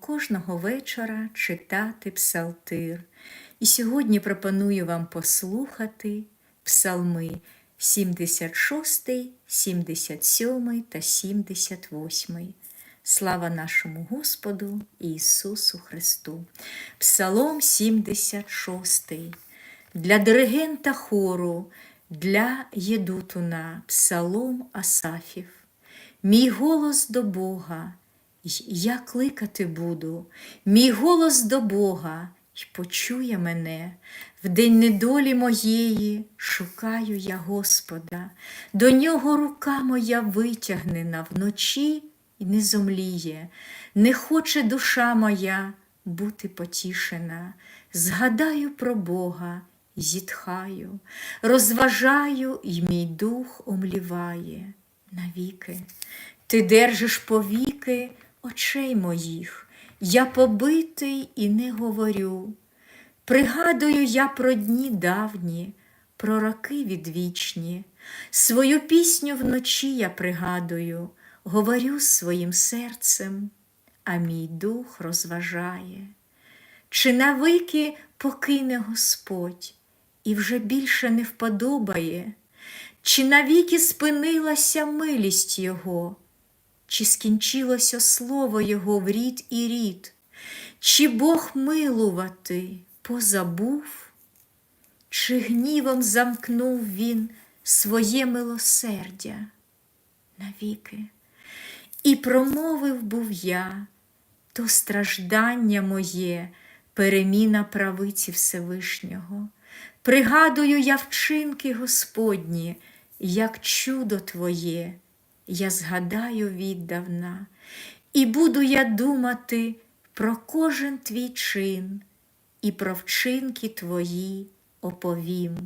Кожного вечора читати псалтир. І сьогодні пропоную вам послухати псалми 76, 77 та 78. Слава нашому Господу Ісусу Христу. Псалом 76. Для диригента хору, для єдутуна, псалом Асафів. Мій голос до Бога. Я кликати буду, мій голос до Бога, й почує мене. В день недолі моєї шукаю я Господа, до нього рука моя витягнена вночі й не зомліє, не хоче душа моя бути потішена. Згадаю про Бога, зітхаю, розважаю, й мій дух омліває навіки. Ти держиш повіки очей моїх, я побитий і не говорю. Пригадую я про дні давні, про роки відвічні, свою пісню вночі я пригадую, говорю своїм серцем, а мій дух розважає. Чи навики покине Господь і вже більше не вподобає, чи навіки спинилася милість Його? Чи скінчилося слово Його в рід і рід, чи Бог милувати позабув, чи гнівом замкнув Він своє милосердя навіки, і промовив був я, то страждання моє, переміна правиці Всевишнього. Пригадую я вчинки Господні, як чудо Твоє я згадаю віддавна, і буду я думати про кожен твій чин і про вчинки твої оповім.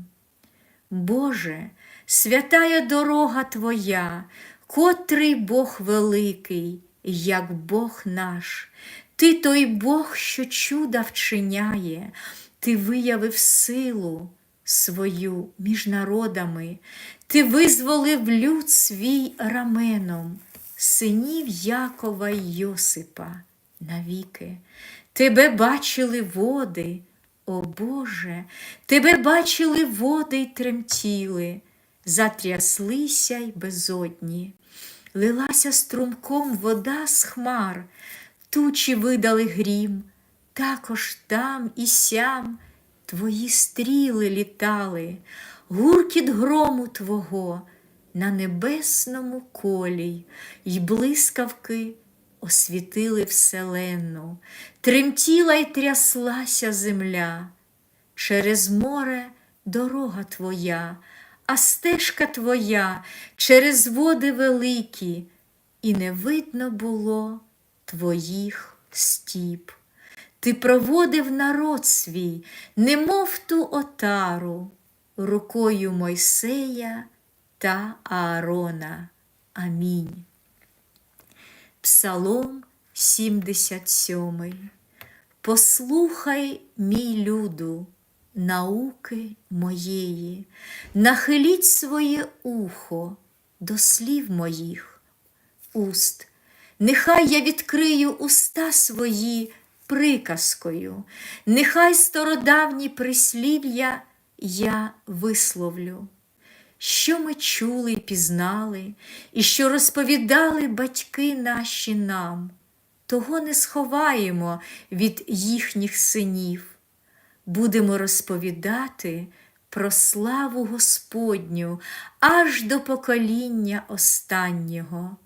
Боже, святая дорога Твоя, котрий Бог великий, як Бог наш, Ти той Бог, що чуда вчиняє, Ти виявив силу свою між народами, ти визволив люд свій раменом, синів Якова й Йосипа навіки. Тебе бачили води, о Боже, тебе бачили води й тремтіли, затряслися й безодні, лилася струмком вода з хмар, тучі видали грім, також там і сям твої стріли літали гуркіт грому Твого на небесному колі, й блискавки освітили вселенну, тремтіла й тряслася земля. Через море дорога Твоя, а стежка Твоя через води великі, і не видно було Твоїх стіп. Ти проводив народ свій, немов ту отару рукою Мойсея та Аарона. Амінь. Псалом 77. Послухай, мій люду, науки моєї, нахиліть своє ухо до слів моїх уст. Нехай я відкрию уста свої приказкою, нехай стародавні прислів'я я висловлю, що ми чули й пізнали, і що розповідали батьки наші нам, того не сховаємо від їхніх синів. Будемо розповідати про славу Господню аж до покоління останнього,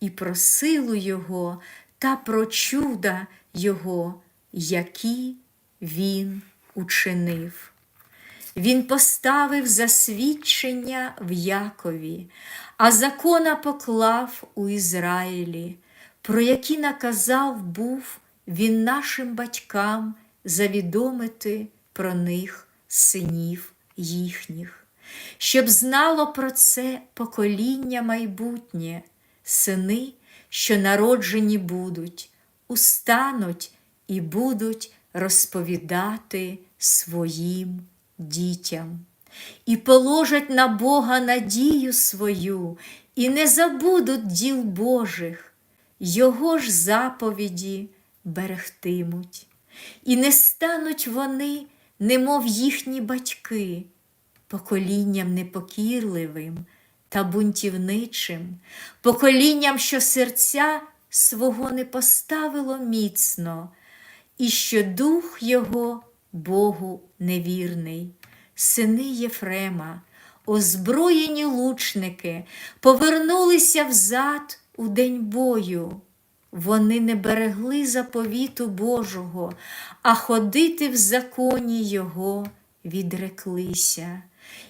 і про силу Його та про чуда Його, які Він учинив. Він поставив засвідчення в Якові, а закона поклав у Ізраїлі, про які наказав був він нашим батькам завідомити про них синів їхніх, щоб знало про це покоління майбутнє, сини, що народжені будуть, устануть і будуть розповідати своїм дітям, і положать на Бога надію свою, і не забудуть діл Божих, Його ж заповіді берегтимуть, і не стануть вони, немов їхні батьки, поколінням непокірливим та бунтівничим, поколінням, що серця свого не поставило міцно, і що дух його Богу невірний, сини Єфрема, озброєні лучники, повернулися взад у день бою. Вони не берегли заповіту Божого, а ходити в законі Його відреклися,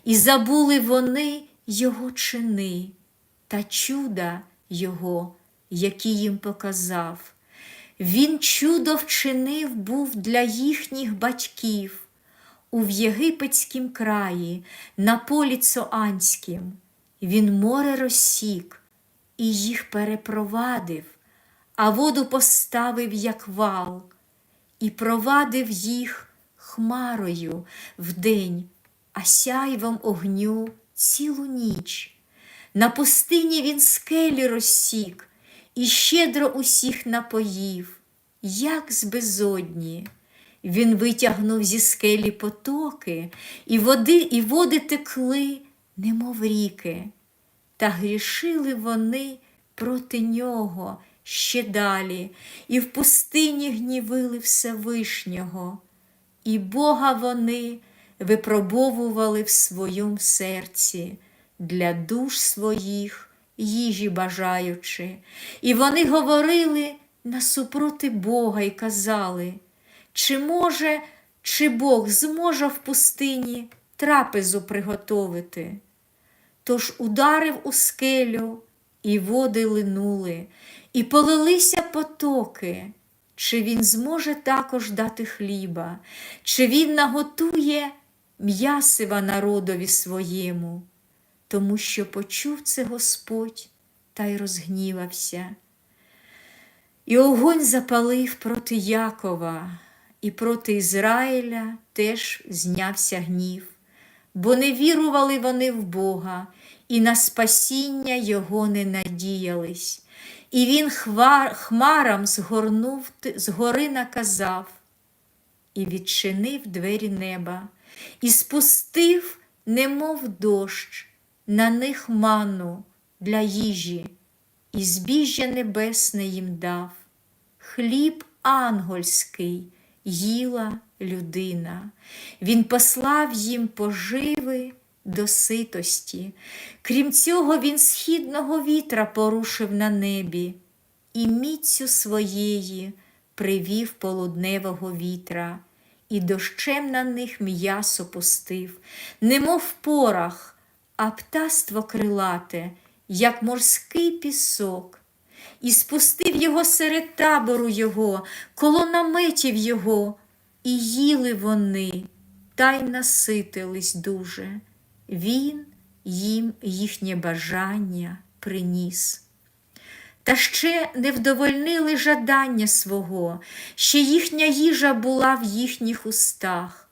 і забули вони Його чини та чуда Його, які їм показав. Він чудо вчинив був для їхніх батьків у в єгипетськім краї, на полі Цоанськім. Він море розсік і їх перепровадив, а воду поставив, як вал, і провадив їх хмарою вдень, а сяйвом огню цілу ніч. На пустині він скелі розсік і щедро усіх напоїв, як з безодні. Він витягнув зі скелі потоки, і води, і води текли, немов ріки, та грішили вони проти нього ще далі, і в пустині гнівили Всевишнього, і Бога вони випробовували в своєму серці для душ своїх, їжі бажаючи, і вони говорили насупроти Бога і казали, чи може, чи Бог зможе в пустині трапезу приготовити? Тож ударив у скелю, і води линули, і полилися потоки. Чи він зможе також дати хліба, чи він наготує м'ясива народові своєму, тому що почув це Господь та й розгнівався. І огонь запалив проти Якова, і проти Ізраїля теж знявся гнів, бо не вірували вони в Бога, і на спасіння Його не надіялись. І він хвар, хмарам згорнув, згори наказав, і відчинив двері неба, і спустив, немов дощ, на них ману для їжі, і збіжжя небесне їм дав, хліб ангольський їла людина. Він послав їм поживи до ситості. Крім цього, він східного вітра порушив на небі, і міцю своєї привів полудневого вітра, і дощем на них м'ясо пустив, немов порах, а птаство крилате, як морський пісок. І спустив його серед табору його, коло наметів його, і їли вони, та й наситились дуже. Він їм їхнє бажання приніс. Та ще не вдовольнили жадання свого, ще їхня їжа була в їхніх устах,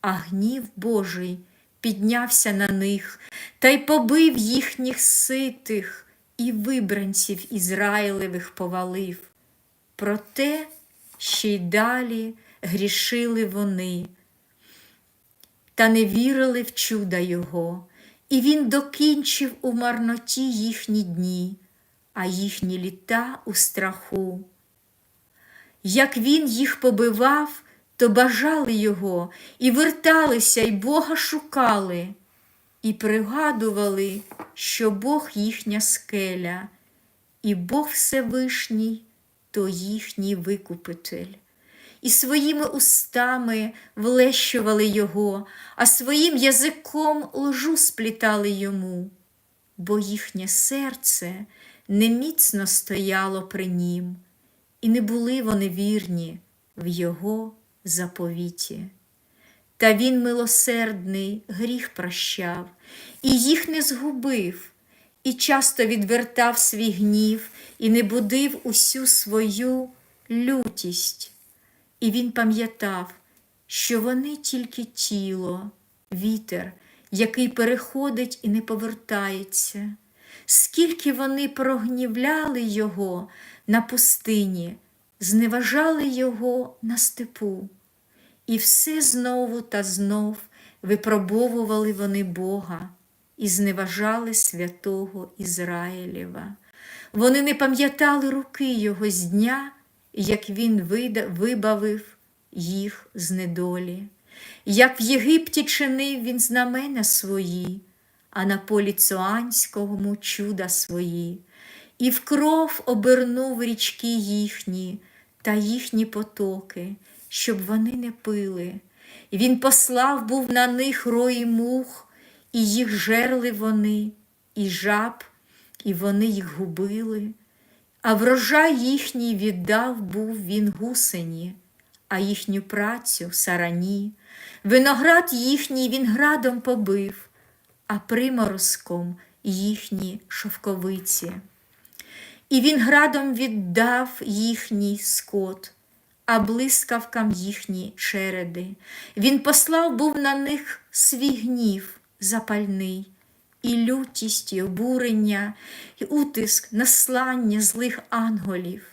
а гнів Божий піднявся на них та й побив їхніх ситих і вибранців Ізраїлевих повалив. Проте ще й далі грішили вони та не вірили в чуда Його, і Він докінчив у марноті їхні дні, а їхні літа у страху. Як він їх побивав, то бажали його і верталися, і Бога шукали, і пригадували, що Бог їхня скеля, і Бог Всевишній то їхній викупитель. І своїми устами влещували його, а своїм язиком лжу сплітали йому, бо їхнє серце неміцно стояло при нім, і не були вони вірні в його заповіті. Та він милосердний гріх прощав, і їх не згубив, і часто відвертав свій гнів, і не будив усю свою лютість. І він пам'ятав, що вони тільки тіло, вітер, який переходить і не повертається, скільки вони прогнівляли його на пустині, зневажали його на степу, і все знову та знов випробовували вони Бога і зневажали святого Ізраїлєва. Вони не пам'ятали руки Його з дня, як Він вибавив їх з недолі, як в Єгипті чинив він знамена свої, а на полі Цуанському чуда свої, і в кров обернув річки їхні та їхні потоки, щоб вони не пили. Він послав був на них рої мух, і їх жерли вони, і жаб, і вони їх губили. А врожай їхній віддав був він гусені, а їхню працю сарані. Виноград їхній він градом побив, а приморозком їхні шовковиці. І він градом віддав їхній скот, а блискавкам їхні череди. Він послав був на них свій гнів запальний, і лютість, і обурення, і утиск, наслання злих анголів.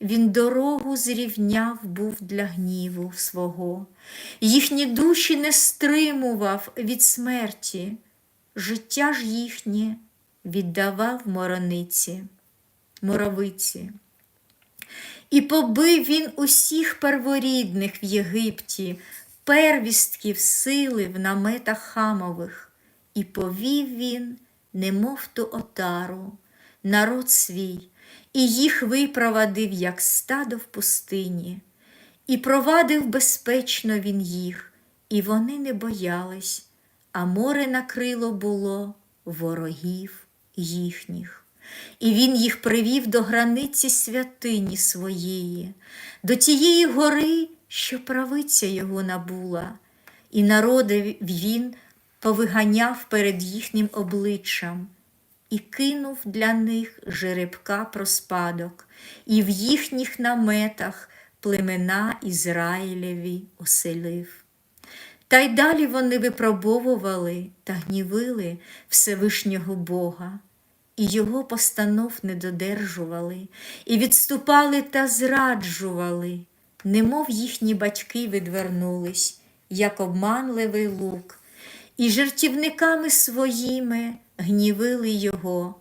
Він дорогу зрівняв був для гніву свого, їхні душі не стримував від смерті, життя ж їхнє віддавав морониці, моровиці. І побив він усіх перворідних в Єгипті, первістків сили в наметах хамових, і повів він, немов ту отару, народ свій, і їх випровадив, як стадо в пустині, і провадив безпечно він їх, і вони не боялись, а море накрило було ворогів їхніх. І він їх привів до границі святині своєї, до тієї гори, що правиця його набула, і народи він повиганяв перед їхнім обличчям, і кинув для них жеребка про і в їхніх наметах племена Ізраїлеві оселив. Та й далі вони випробовували та гнівили Всевишнього Бога, і його постанов не додержували, і відступали та зраджували, немов їхні батьки відвернулись, як обманливий лук, і жертівниками своїми гнівили його,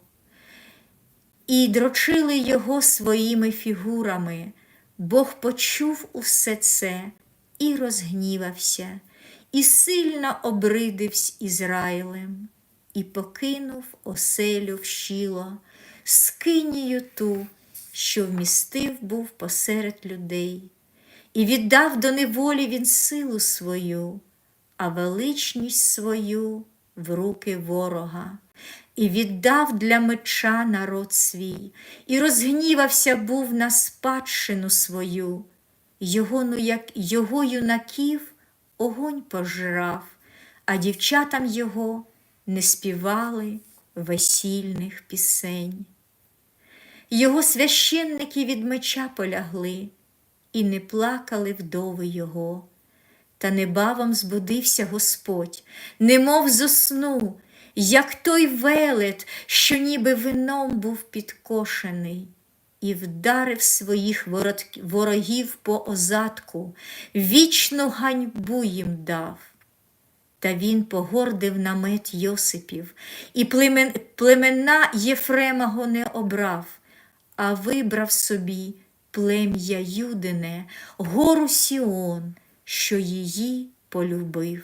і дрочили його своїми фігурами. Бог почув усе це і розгнівався, і сильно обридився Ізраїлем, і покинув оселю в щіло, скинію ту, що вмістив був посеред людей, і віддав до неволі він силу свою, а величність свою в руки ворога. І віддав для меча народ свій, і розгнівався був на спадщину свою, його, ну, як, його юнаків огонь пожрав, а дівчатам його не співали весільних пісень. Його священники від меча полягли, і не плакали вдови його. Та небавом збудився Господь, немов зоснув, як той велет, що ніби вином був підкошений, і вдарив своїх ворогів по озадку, вічну ганьбу їм дав. Та він погордив намет Йосипів, і племен, племена Єфремого не обрав, а вибрав собі плем'я Юдине, гору Сіон, що її полюбив.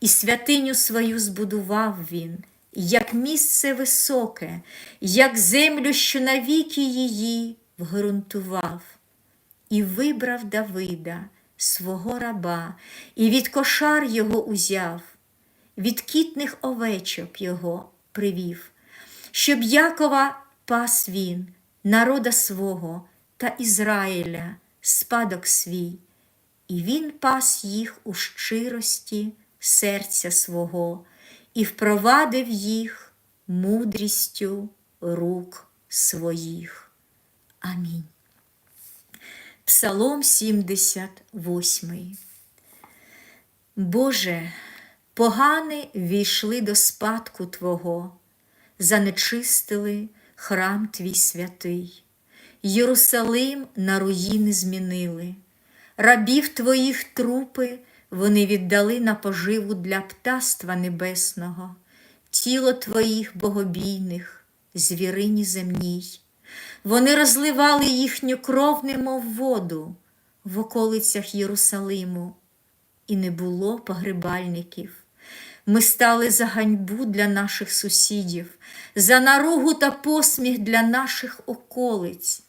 І святиню свою збудував він, як місце високе, як землю, що навіки її вгрунтував і вибрав Давида, свого раба, і від кошар його узяв, від кітних овечок його привів, щоб Якова пас він, народа свого та Ізраїля, спадок свій, і він пас їх у щирості серця свого, і впровадив їх мудрістю рук своїх. Амінь. Псалом 78. Боже, погани війшли до спадку Твого, занечистили храм Твій святий. Єрусалим на руїни змінили. Рабів твоїх трупи вони віддали на поживу для птаства небесного, тіло твоїх богобійних, звірині земній. Вони розливали їхню кров, немов воду в околицях Єрусалиму, і не було погребальників. Ми стали за ганьбу для наших сусідів, за наругу та посміх для наших околиць.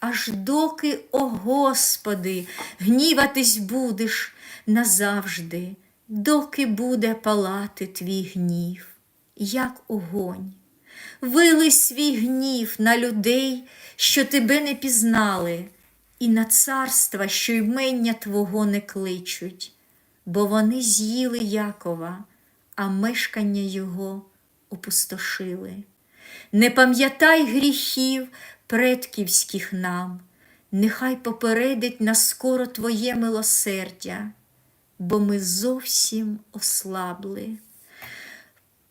Аж доки, о Господи, гніватись будеш назавжди, доки буде палати твій гнів, як огонь. Вилий свій гнів на людей, що тебе не пізнали, і на царства, що ймення Твого не кличуть, бо вони з'їли Якова, а мешкання його опустошили. Не пам'ятай гріхів предківських нам, нехай попередить нас скоро Твоє милосердя, бо ми зовсім ослабли.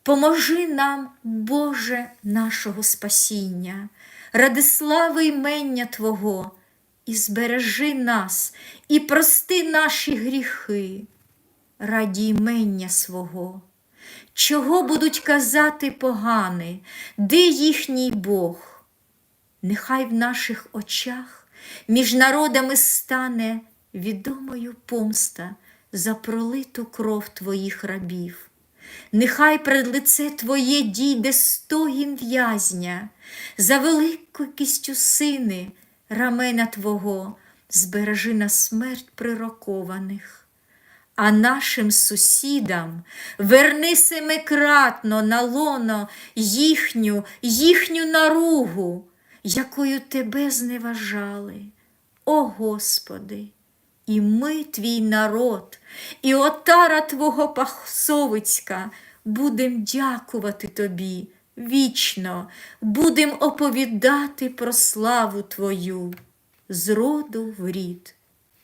Поможи нам, Боже, нашого спасіння, ради слави ймення Твого, і збережи нас, і прости наші гріхи, раді ймення свого. Чого будуть казати погани, де їхній Бог? Нехай в наших очах між народами стане відомою помста за пролиту кров Твоїх рабів. Нехай пред лице Твоє дійде стогін в'язня, за великою кістю сини, рамена Твого, збережи на смерть прирокованих. А нашим сусідам верни семикратно на лоно їхню, їхню наругу, якою тебе зневажали, о Господи! І ми, твій народ, і отара Твого пахсовицька, будем дякувати Тобі вічно, будем оповідати про славу Твою з роду в рід.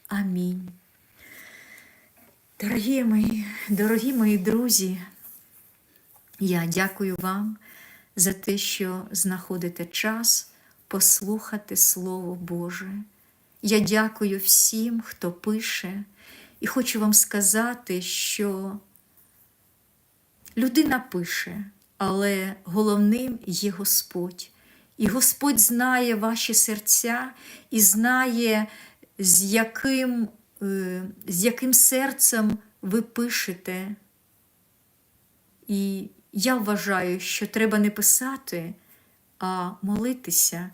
Амінь. Дорогі мої, дорогі мої друзі, я дякую вам за те, що знаходите час послухати Слово Боже. Я дякую всім, хто пише, і хочу вам сказати, що людина пише, але головним є Господь. І Господь знає ваші серця і знає, з яким, е, з яким серцем ви пишете. І я вважаю, що треба не писати, а молитися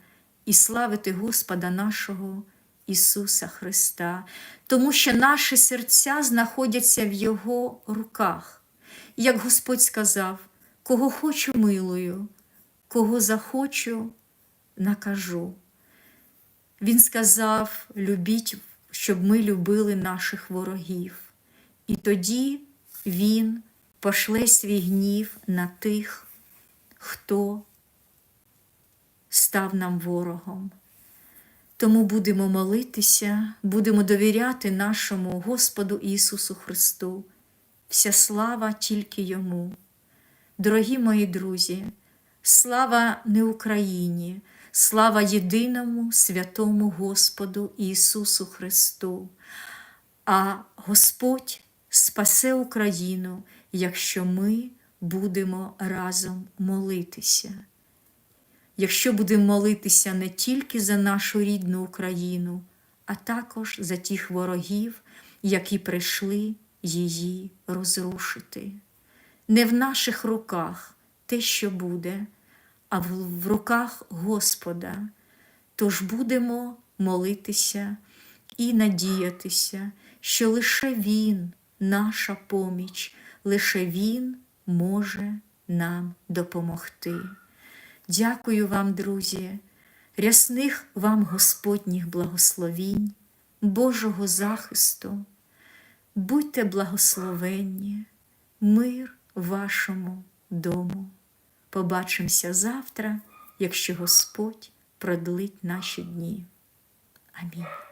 і славити Господа нашого. Ісуса Христа, тому що наші серця знаходяться в Його руках. Як Господь сказав, кого хочу милую, кого захочу, накажу. Він сказав: любіть, щоб ми любили наших ворогів. І тоді Він пошле свій гнів на тих, хто став нам ворогом. Тому будемо молитися, будемо довіряти нашому Господу Ісусу Христу. Вся слава тільки Йому. Дорогі мої друзі, слава не Україні, слава єдиному святому Господу Ісусу Христу. А Господь спасе Україну, якщо ми будемо разом молитися якщо будемо молитися не тільки за нашу рідну Україну, а також за тих ворогів, які прийшли її розрушити. Не в наших руках те, що буде, а в руках Господа. Тож будемо молитися і надіятися, що лише Він, наша поміч, лише Він може нам допомогти. Дякую вам, друзі, рясних вам Господніх благословінь, Божого захисту. Будьте благословенні, мир вашому дому. Побачимося завтра, якщо Господь продлить наші дні. Амінь.